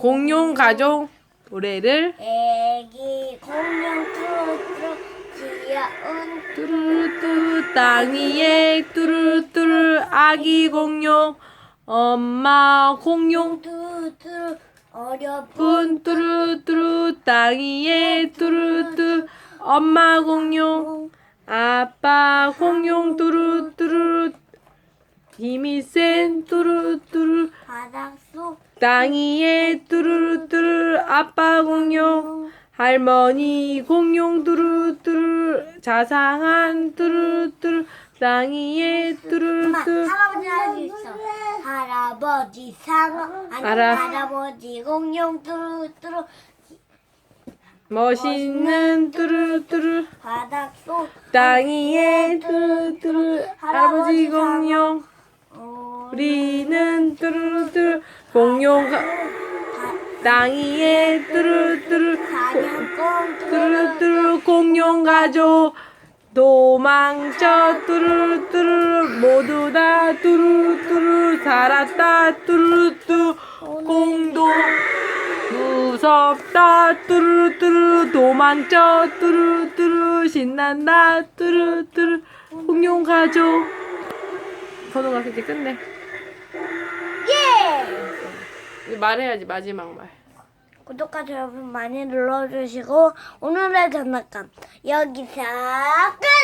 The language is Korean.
공룡 가족 노래를 애기 공룡 뚜루뚜루 귀여운 뚜루뚜루 땅 위에 뚜루뚜루 아기 공룡 엄마 공룡. 뚜루뚜루 어려운 분 뚜루뚜루 땅 위에 뚜루뚜루 엄마 공룡 아빠 공룡 뚜루뚜루 힘이 센 뚜루뚜루 바닥 속 땅 위에 뚜루뚜루 아빠 공룡 할머니 공룡 뚜루뚜루 자상한 뚜루뚜루 땅 위에 엄마 뚜루뚜루 할아버지 할수 있어. 할아버지 상어 아니 알아. 할아버지 공룡 뚜루뚜루. 멋있는 뚜루뚜루. 바닥 속 땅 위에 뚜루뚜루. 할아버지 공룡. 어, 우리는 뚜루뚜루 공룡 가- 땅 위에 뚜루뚜루 뚜루뚜루 공룡 가족. 도망쳐 뚜루뚜루. 모두 다 뚜루뚜루. 살았다 뚜루뚜루. 공도 무섭다 뚜루뚜루. 도망쳐 뚜루뚜루. 신난다 뚜루뚜루. 공룡 가족. 번호가 이제 끝내. 예! 말해야지 마지막 말 구독과 좋아요 많이 눌러주시고 오늘의 장난감 여기서 끝!